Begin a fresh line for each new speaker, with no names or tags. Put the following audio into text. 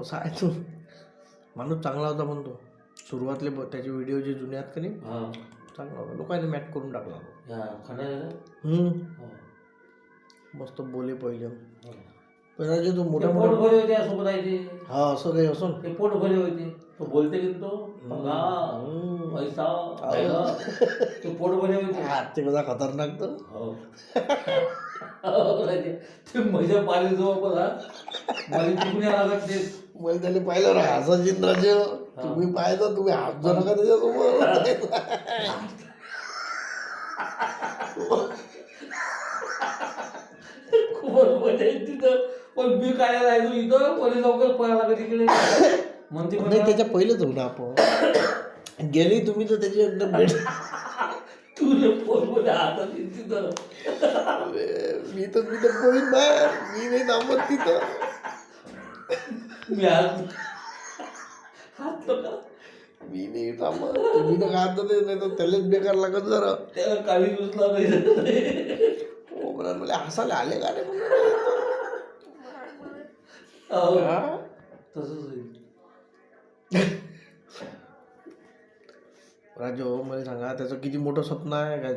असं आहे तू माणूस चांगला होता पण तो सुरुवातले त्याचे व्हिडिओ जे जुने आहेत का नाही
हा
चांगला होता लोकांनी मॅट करून टाकला तो.
हो.
मस्त बोले पहिले
हो.
पहिला जे तो
ते
मोठा
पोट
मोठा
भरे होते आहे ते
हा असं काही असो.
ते पोट भरे होते तो बोलते की तो. पैसा. ते
हा, ते कसा खतरनाक तर
हो. हो. ते मजा पाहिली जो पण हा. मला तिकडे लागत ते?
मला त्याने पाहिलं रा असा राजे तुम्ही पाहायचं तुम्ही हात जो नका त्याच्यासोबत
खूपच मजा येते तिथं पण मी काय राहायचो इथं कोणी लवकर पळायला लागत तिकडे? म्हणते
नाही
मला,
त्याच्या पहिलेच होऊ ना आपण. गेली तुम्ही तर त्याची एकदम भेट. मी तर मी तर पोहीन बाहेर. मी नाही थांबत तिथं.
मी हात
मी नाही थांबत. तुम्ही नका हात ते नाही तर त्यालाच बेकार लागत जरा.
त्याला काळी उचला नाही.
हो म्हणा मला हसायला आले का रे?
तसंच होईल.
राजू मला सांगा त्याचं किती मोठं स्वप्न आहे काय